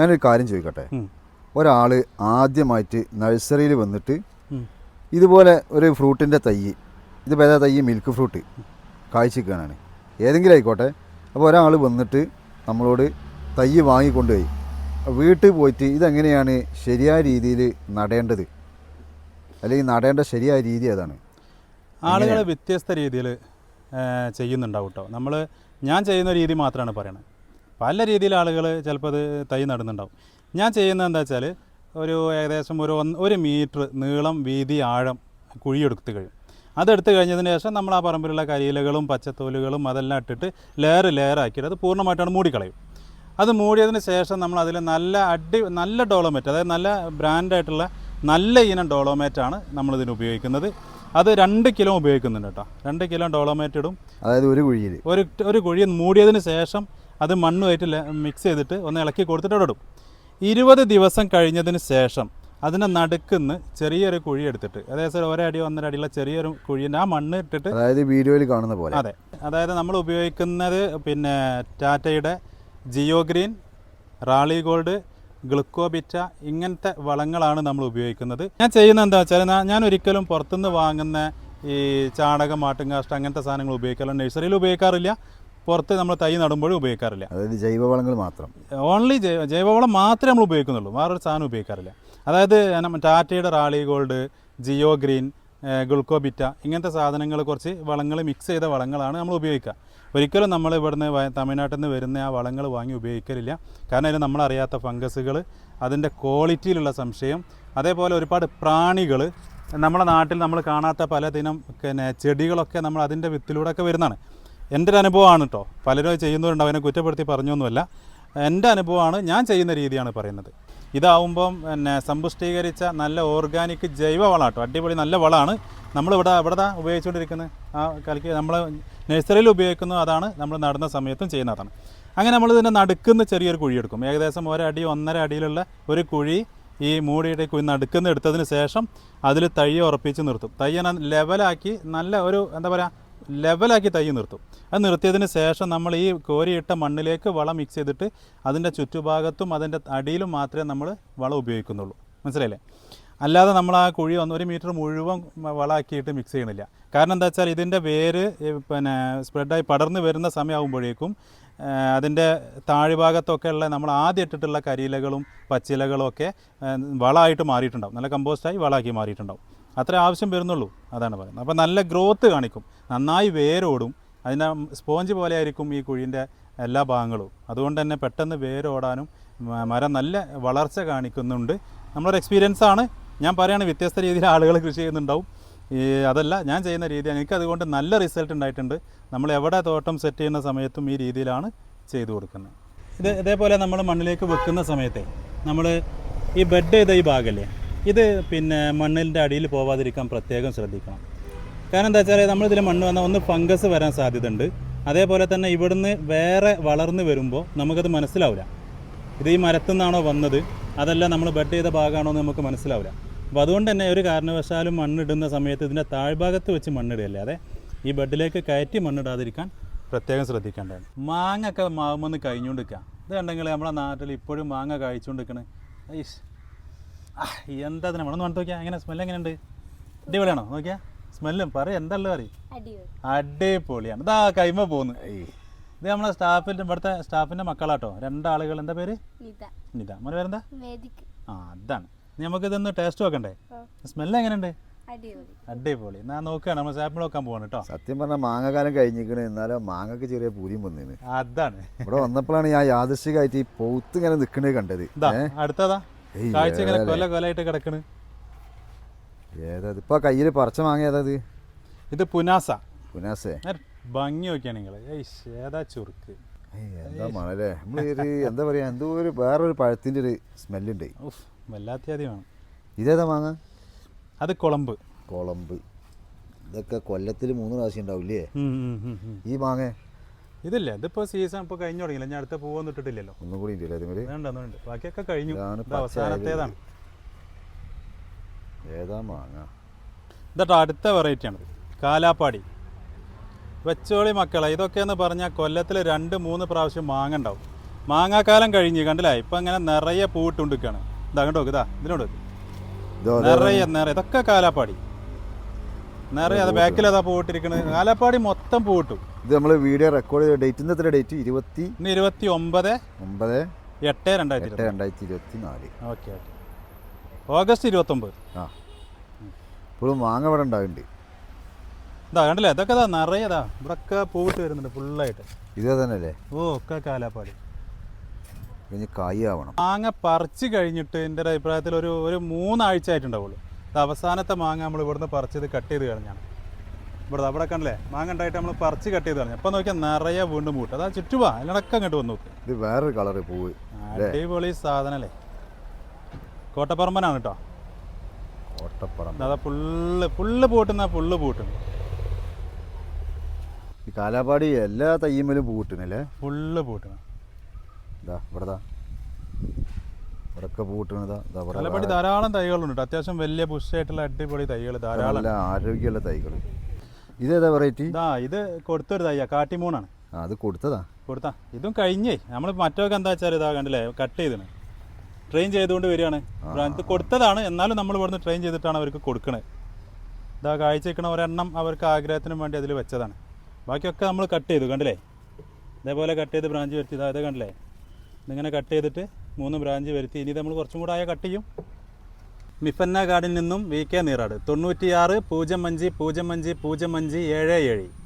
ഞാനൊരു കാര്യം ചോദിക്കട്ടെ. ഒരാൾ ആദ്യമായിട്ട് നഴ്സറിയിൽ വന്നിട്ട് ഇതുപോലെ ഒരു ഫ്രൂട്ടിന്റെ തൈ ഇത് ഏതാ തൈ? മിൽക്ക് ഫ്രൂട്ട് കാഴ്ചക്കാനാണ് ഏതെങ്കിലും ആയിക്കോട്ടെ. അപ്പോൾ ഒരാൾ വന്നിട്ട് നമ്മളോട് തൈ വാങ്ങിക്കൊണ്ടുപോയി. വീട്ടിൽ പോയിട്ട് ഇതെങ്ങനെയാണ് ശരിയായ രീതിയിൽ നടേണ്ടത്? അല്ലെങ്കിൽ നടേണ്ട ശരിയായ രീതി അതാണ് ആളുകൾ വ്യത്യസ്ത രീതിയിൽ ചെയ്യുന്നുണ്ടാവും കേട്ടോ. നമ്മൾ ഞാൻ ചെയ്യുന്ന രീതി മാത്രമാണ് പറയണത്. പല രീതിയിൽ ആളുകൾ ചിലപ്പോൾ അത് തൈ നടുന്നുണ്ടാവും. ഞാൻ ചെയ്യുന്നത് എന്താ വെച്ചാൽ ഒരു ഏകദേശം ഒരു ഒന്ന് ഒരു മീറ്റർ നീളം വീതി ആഴം കുഴിയെടുത്ത് കഴിയും. അതെടുത്ത് കഴിഞ്ഞതിന് ശേഷം നമ്മൾ ആ പറമ്പിലുള്ള കരിയിലകളും പച്ചത്തോലുകളും അതെല്ലാം ഇട്ടിട്ട് ലെയർ ലെയർ ആക്കിയിട്ട് അത് പൂർണമായിട്ടാണ് മൂടിക്കളയും. അത് മൂടിയതിന് ശേഷം നമ്മൾ അതിൽ നല്ല അടി നല്ല ഡോളോമേറ്റ് അതായത് നല്ല ബ്രാൻഡായിട്ടുള്ള നല്ല ഇനം ഡോളോമേറ്റാണ് നമ്മളിതിന് ഉപയോഗിക്കുന്നത്. അത് രണ്ട് കിലോ ഉപയോഗിക്കുന്നുണ്ട് കേട്ടോ. രണ്ട് കിലോ ഡോളോമേറ്റ് ഇടും. അതായത് ഒരു കുഴിയിൽ ഒരു ഒരു കുഴി മൂടിയതിന് ശേഷം അത് മണ്ണുമായിട്ട് മിക്സ് ചെയ്തിട്ട് ഒന്ന് ഇളക്കി കൊടുത്തിട്ട് അവിടെ ഇടും. ഇരുപത് ദിവസം കഴിഞ്ഞതിന് ശേഷം അതിനെ നടുക്കുന്ന് ചെറിയൊരു കുഴി എടുത്തിട്ട് അതായത് ഒരടി ഒന്നര അടിയുള്ള ചെറിയൊരു കുഴിന്റെ ആ മണ്ണ് ഇട്ടിട്ട് അതായത് വീഡിയോയിൽ കാണുന്ന പോലെ. അതെ. അതായത് നമ്മൾ ഉപയോഗിക്കുന്നത് പിന്നെ ടാറ്റയുടെ ജിയോ ഗ്രീൻ റാളി ഗോൾഡ് ഗ്ലുക്കോബിറ്റ ഇങ്ങനത്തെ വളങ്ങളാണ് നമ്മൾ ഉപയോഗിക്കുന്നത്. ഞാൻ ചെയ്യുന്നത് എന്താ വെച്ചാൽ ഞാൻ- ഒരിക്കലും പുറത്തുനിന്ന് വാങ്ങുന്ന ഈ ചാണകം മാട്ടുംകാഷ്ടം അങ്ങനത്തെ സാധനങ്ങൾ ഉപയോഗിക്കാറില്ല. നഴ്സറിയിൽ ഉപയോഗിക്കാറില്ല. പുറത്ത് നമ്മൾ തൈ നടുമ്പോഴും ഉപയോഗിക്കാറില്ല. അതായത് ജൈവവളങ്ങൾ മാത്രം. ഓൺലി ജൈവവളം മാത്രമേ നമ്മൾ ഉപയോഗിക്കുന്നുള്ളൂ. വേറൊരു സാധനം ഉപയോഗിക്കാറില്ല. അതായത് ടാറ്റയുടെ റാളി ഗോൾഡ് ജിയോ ഗ്രീൻ ഗുൾക്കോബിറ്റ ഇങ്ങനത്തെ സാധനങ്ങൾ കുറച്ച് വളങ്ങൾ മിക്സ് ചെയ്ത വളങ്ങളാണ് നമ്മൾ ഉപയോഗിക്കുക. ഒരിക്കലും നമ്മൾ ഇവിടുന്ന് തമിഴ്നാട്ടിൽ നിന്ന് വരുന്ന ആ വളങ്ങൾ വാങ്ങി ഉപയോഗിക്കലില്ല. കാരണം അതിന് നമ്മളറിയാത്ത ഫംഗസുകൾ അതിന്റെ ക്വാളിറ്റിയിലുള്ള സംശയം അതേപോലെ ഒരുപാട് പ്രാണികൾ നമ്മുടെ നാട്ടിൽ നമ്മൾ കാണാത്ത പലതിനം പിന്നെ ചെടികളൊക്കെ നമ്മൾ അതിന്റെ വിത്തിലൂടെ ഒക്കെ വരുന്നതാണ്. എന്റെ ഒരു അനുഭവമാണ് കേട്ടോ പലരും ചെയ്യുന്നവരുണ്ട് അവനെ കുറ്റപ്പെടുത്തി പറഞ്ഞൊന്നുമല്ല. എന്റെ അനുഭവമാണ് ഞാൻ ചെയ്യുന്ന രീതിയാണ് പറയുന്നത്. ഇതാവുമ്പം പിന്നെ സമ്പുഷ്ടീകരിച്ച നല്ല ഓർഗാനിക് ജൈവ വളമാണ് കേട്ടോ അടിപൊളി നല്ല വളമാണ് നമ്മളിവിടെ ഇവിടെ ഉപയോഗിച്ചുകൊണ്ടിരിക്കുന്നത് ആ കലക്കി നമ്മൾ നഴ്സറിയിൽ ഉപയോഗിക്കുന്നു അതാണ് നമ്മൾ നടുന്ന സമയത്തും ചെയ്യുന്നതാണ് അങ്ങനെ നമ്മൾ ഇതിന്റെ നടുക്കുന്ന ചെറിയൊരു കുഴി എടുക്കും. ഏകദേശം ഒരടി ഒന്നര അടിയിലുള്ള ഒരു കുഴി ഈ മൂടിയുടെ കുഴി നടുക്കുന്ന എടുത്തതിന് ശേഷം അതിൽ തയ്യ ഉറപ്പിച്ച് നിർത്തും. തയ്യനെ ലെവലാക്കി നല്ല ഒരു എന്താ പറയുക ലെവലാക്കി തൈ നിർത്തും. അത് നിർത്തിയതിന് ശേഷം നമ്മൾ ഈ കോരിയിട്ട മണ്ണിലേക്ക് വളം മിക്സ് ചെയ്തിട്ട് അതിന്റെ ചുറ്റുഭാഗത്തും അതിന്റെ അടിയിലും മാത്രമേ നമ്മൾ വളം ഉപയോഗിക്കുന്നുള്ളൂ. മനസ്സിലായില്ലേ? അല്ലാതെ നമ്മൾ ആ കുഴി ഒന്ന് ഒരു മീറ്റർ മുഴുവൻ വളമാക്കിയിട്ട് മിക്സ് ചെയ്യണില്ല. കാരണം എന്താ വെച്ചാൽ ഇതിന്റെ വേര് പിന്നെ സ്പ്രെഡായി പടർന്നു വരുന്ന സമയമാകുമ്പോഴേക്കും അതിന്റെ താഴ്ഭാഗത്തൊക്കെ ഉള്ള നമ്മൾ ആദ്യം ഇട്ടിട്ടുള്ള കരിയിലകളും പച്ചിലകളും ഒക്കെ വളമായിട്ട് മാറിയിട്ടുണ്ടാവും. നല്ല കമ്പോസ്റ്റായി വളമാക്കി മാറിയിട്ടുണ്ടാവും. അത്ര ആവശ്യം വരുന്നുള്ളൂ. അതാണ് പറയുന്നത്. അപ്പോൾ നല്ല ഗ്രോത്ത് കാണിക്കും. നന്നായി വേരോടും. അതിന്റെ സ്പോഞ്ച് പോലെ ആയിരിക്കും ഈ കുഴിന്റെ എല്ലാ ഭാഗങ്ങളും. അതുകൊണ്ട് തന്നെ പെട്ടെന്ന് വേരോടാനും മരം നല്ല വളർച്ച കാണിക്കുന്നുണ്ട്. നമ്മളൊരു എക്സ്പീരിയൻസ് ആണ്. ഞാൻ പറയുകയാണ് വ്യത്യസ്ത രീതിയിൽ ആളുകൾ കൃഷി ചെയ്യുന്നുണ്ടാവും. ഈ അതല്ല ഞാൻ ചെയ്യുന്ന രീതിയാണ്. എനിക്ക് അതുകൊണ്ട് നല്ല റിസൾട്ട് ഉണ്ടായിട്ടുണ്ട്. നമ്മൾ എവിടെ തോട്ടം സെറ്റ് ചെയ്യുന്ന സമയത്തും ഈ രീതിയിലാണ് ചെയ്തു കൊടുക്കുന്നത്. ഇത് ഇതേപോലെ നമ്മൾ മണ്ണിലേക്ക് വെക്കുന്ന സമയത്ത് നമ്മൾ ഈ ബെഡ് ചെയ്ത ഈ ഭാഗമല്ലേ ഇത് പിന്നെ മണ്ണിന്റെ അടിയിൽ പോവാതിരിക്കാൻ പ്രത്യേകം ശ്രദ്ധിക്കണം. കാരണം എന്താ വെച്ചാൽ നമ്മളിതിൽ മണ്ണ് വന്നാൽ ഒന്ന് ഫംഗസ് വരാൻ സാധ്യതയുണ്ട്. അതേപോലെ തന്നെ ഇവിടുന്ന് വേറെ വളർന്നു വരുമ്പോൾ നമുക്കത് മനസ്സിലാവില്ല ഇത് ഈ മരത്തു നിന്നാണോ വന്നത്? അതല്ല നമ്മൾ ബെഡ് ചെയ്ത ഭാഗമാണോ എന്ന് നമുക്ക് മനസ്സിലാവില്ല അപ്പോൾ അതുകൊണ്ട് തന്നെ ഒരു കാരണവശാലും മണ്ണിടുന്ന സമയത്ത് ഇതിന്റെ താഴ്ഭാഗത്ത് വെച്ച് മണ്ണിടുകയല്ലേ അതെ ഈ ബെഡിലേക്ക് കയറ്റി മണ്ണിടാതിരിക്കാൻ പ്രത്യേകം ശ്രദ്ധിക്കേണ്ടതാണ്. മാങ്ങ ഒക്കെ മാവുമെന്ന് കഴിഞ്ഞുകൊണ്ടിരിക്കുക ഇത് കണ്ടെങ്കിൽ നമ്മുടെ നാട്ടിൽ ഇപ്പോഴും മാങ്ങ കഴിച്ചുകൊണ്ടിരിക്കണേ എന്താ അതിനെ? നമ്മളൊന്ന് മണം നോക്കിയാ. എങ്ങനെ? സ്മെല്ല് എങ്ങനെയുണ്ട്? അടിപൊളിയാണോ? നോക്കിയാ. സ്മെല്ലും പറയും എന്തല്ലോ പറയും? അടിപൊളി. അടിപൊളിയാണ്. ഇതാ കൈമ പോകുന്നു. ഇത് നമ്മളെ സ്റ്റാഫിന്റെ ഇവിടുത്തെ സ്റ്റാഫിന്റെ മക്കളാട്ടോ. രണ്ടാളുകൾ. എന്താ പേര്? നിത. മോനെ പേരെന്താ? ആ അതാണ്. നമുക്ക് ഇതൊന്ന് ടേസ്റ്റ് നോക്കണ്ടേ. സ്മെല്ല് എങ്ങനെയുണ്ട്? അടിപൊളി. അടിപൊളി. ഞാൻ നോക്കുകയാണ് നമ്മൾ സാപ്പിൾ നോക്കാൻ പോവാണ് കേട്ടോ സത്യം പറഞ്ഞാൽ മാങ്ങകാലം കഴിഞ്ഞിരിക്കണേ. എന്നാലും മാങ്ങക്ക് ചെറിയ പൂരിയും വന്നേന്. അതാണ്. ഇവിടെ വന്നപ്പോഴാണ് ഞാൻ യാദൃശികമായിട്ട് ഈ പൗത്ത് ഇങ്ങനെ നിൽക്കണേ കണ്ടത്? അടുത്തതാ. കാഴ്ച ഇങ്ങനെ കൊല കൊലായിട്ട് കിടക്കണ്. ഏതാ ഇപ്പൊ കയ്യിൽ പറിച്ച മാങ്ങ ഏതാത് ഇത് പുനാസ. പുനാസേ? ഭംഗി നോക്കിയാണ് നിങ്ങൾ ഏതാ ചുറുക്ക്? എന്താ മണല്ലേ? നമ്മളൊരു എന്താ പറയാ എന്തോ ഒരു വേറൊരു പഴത്തിന്റെ ഒരു സ്മെല്ലുണ്ട്. വല്ലാത്യാദ്യമാണ് ഇതേതാ മാങ്ങ? അത് കുളമ്പ്. കുളമ്പ്. ഇതൊക്കെ കൊല്ലത്തിൽ മൂന്ന് പ്രാവശ്യം ഉണ്ടാവില്ലേ. ഈ മാങ്ങ? ഇതില്ല? ഇതിപ്പോ സീസൺ ഇപ്പൊ കഴിഞ്ഞു തുടങ്ങിയില്ല? ഞാൻ അടുത്ത പൂവൊന്നും ഇട്ടിട്ടില്ലല്ലോ. ഒന്നും കൂടി അതുകൊണ്ട് ബാക്കിയൊക്കെ കഴിഞ്ഞു. ഇത് അവസാനത്തേതാണ്. ഏതാ മാങ്ങ? ഇതട്ടോ അടുത്ത വെറൈറ്റിയാണിത് കാലാപ്പാടി. വെച്ചോളി മക്കളെ ഇതൊക്കെ എന്ന് പറഞ്ഞാൽ കൊല്ലത്തിൽ രണ്ട് മൂന്ന് പ്രാവശ്യം മാങ്ങ ഉണ്ടാവും. മാങ്ങാക്കാലം കഴിഞ്ഞ് കണ്ടില്ല? ഇപ്പം അങ്ങനെ നിറയെ പൂവിട്ടുണ്ട് നിൽക്കുകയാണ് ഇതാ കണ്ടോ ഇതാ ഇതിനോട്. നിറയെ നിറയെ. ഇതൊക്കെ കാലാപ്പാടി. നിറയെ അത് ബാക്കിൽ അതാ പൂവിട്ടിരിക്കുന്നത് കാലാപ്പാടി മൊത്തം പൂവിട്ടു ഇത് നമ്മൾ വീഡിയോ റെക്കോർഡ് ചെയ്ത ഡേറ്റ് ഇന്നത്തെ ഡേറ്റ് ഇരുപത്തി ഇരുപത്തി ഒമ്പത് ഒമ്പത് എട്ട് രണ്ടായിരത്തി എട്ട് രണ്ടായിരത്തി ഇരുപത്തി നാല് ഓക്കെ ഓക്കെ. ഓഗസ്റ്റ് ഇരുപത്തൊമ്പത്. ആ. ഇപ്പോഴും മാങ്ങ ഇവിടെ ഉണ്ടാവുന്നുണ്ട് ഇതാ കണ്ടില്ലേ? ഇതൊക്കെ ഇതാ നിറയെ ഇതാ. പൂവിട്ട് വരുന്നുണ്ട് ഫുള്ളായിട്ട്. ഇത് തന്നെയല്ലേ ഓ ഒക്കെ കാലാപ്പാടി. ഇനി കായ് ആവണം. മാങ്ങ പറിച്ച് കഴിഞ്ഞിട്ട് എന്റെ ഒരു അഭിപ്രായത്തിൽ ഒരു ഒരു മൂന്നാഴ്ച ആയിട്ടുണ്ടാവുള്ളൂ. അവസാനത്തെ മാങ്ങ നമ്മൾ ഇവിടുന്ന് പറിച്ചത് കട്ട് ചെയ്ത് കളഞ്ഞാണ്. ഇവിടെ അവിടെ കണ്ടല്ലേ? മാങ്ങ ഉണ്ടായിട്ട് നമ്മൾ പറിച്ച് കട്ട് ചെയ്ത് കളഞ്ഞു. അപ്പം നോക്കിയാൽ നിറയെ വീണ്ടും മൂട്ട് അതാ ചുറ്റുപാ അതിനടക്കം അങ്ങോട്ട് വന്നു നോക്ക് ഇത് വേറൊരു കളറ് പൂവ് അടിപൊളി സാധനല്ലേ? കോട്ടപ്പറമ്പനാണ് കേട്ടോ കോട്ടപ്പറമ്പ് അതാ ഫുള്ള് ഫുള്ള് പൂട്ടുന്ന ഫുള്ള് പൂട്ടുണ്ട് ഈ കാലാപാടി എല്ലാ തയ്യമ്മലും പൂവിട്ടണല്ലേ ഫുള്ള് പൂട്ടണം ഇതാ ഇവിടെതാ. ഇതാ ഇവിടെ കലപ്പടി ധാരാളം തൈകളുണ്ട്. അത്യാവശ്യം വലിയ പുഷ്ടായിട്ടുള്ള അടിപൊളി തൈകൾ ധാരാളം. നല്ല ആരോഗ്യമുള്ള തൈകൾ ഇതേതാ വെറൈറ്റി ആ ഇത് കൊടുത്തൊരു തൈയാ കാട്ടിമൂണാണ്. അത് കൊടുത്തതാ? കൊടുത്താ. ഇതും കഴിഞ്ഞേ. നമ്മൾ മറ്റൊക്കെ എന്താ വെച്ചാൽ ഇതാ കണ്ടില്ലേ കട്ട് ചെയ്തിന് ട്രെയിൻ ചെയ്തുകൊണ്ട് വരികയാണ്. ഇത് കൊടുത്തതാണ്. എന്നാലും നമ്മൾ ഇവിടുന്ന് ട്രെയിൻ ചെയ്തിട്ടാണ് അവർക്ക് കൊടുക്കണേ. ഇതാ കാഴ്ച വെക്കണ ഒരെണ്ണം അവർക്ക് ആഗ്രഹത്തിനും വേണ്ടി അതിൽ വെച്ചതാണ്. ബാക്കിയൊക്കെ നമ്മൾ കട്ട് ചെയ്തു കണ്ടില്ലേ? ഇതേപോലെ കട്ട് ചെയ്ത് ബ്രാഞ്ച് വരുത്തി. ഇതാ ഇത് കണ്ടില്ലേ? ഇതിങ്ങനെ കട്ട് ചെയ്തിട്ട് മൂന്ന് ബ്രാഞ്ച് വരുത്തി. ഇനി നമ്മൾ കുറച്ചും കൂടെ ആയ കട്ട് ചെയ്യും. മിഫന്ന ഗാർഡിൽ നിന്നും വി കെ നീറാട്. തൊണ്ണൂറ്റിയാറ് പൂജ്യം അഞ്ച് പൂജ്യം അഞ്ച് പൂജ്യം അഞ്ച് ഏഴ് ഏഴ്.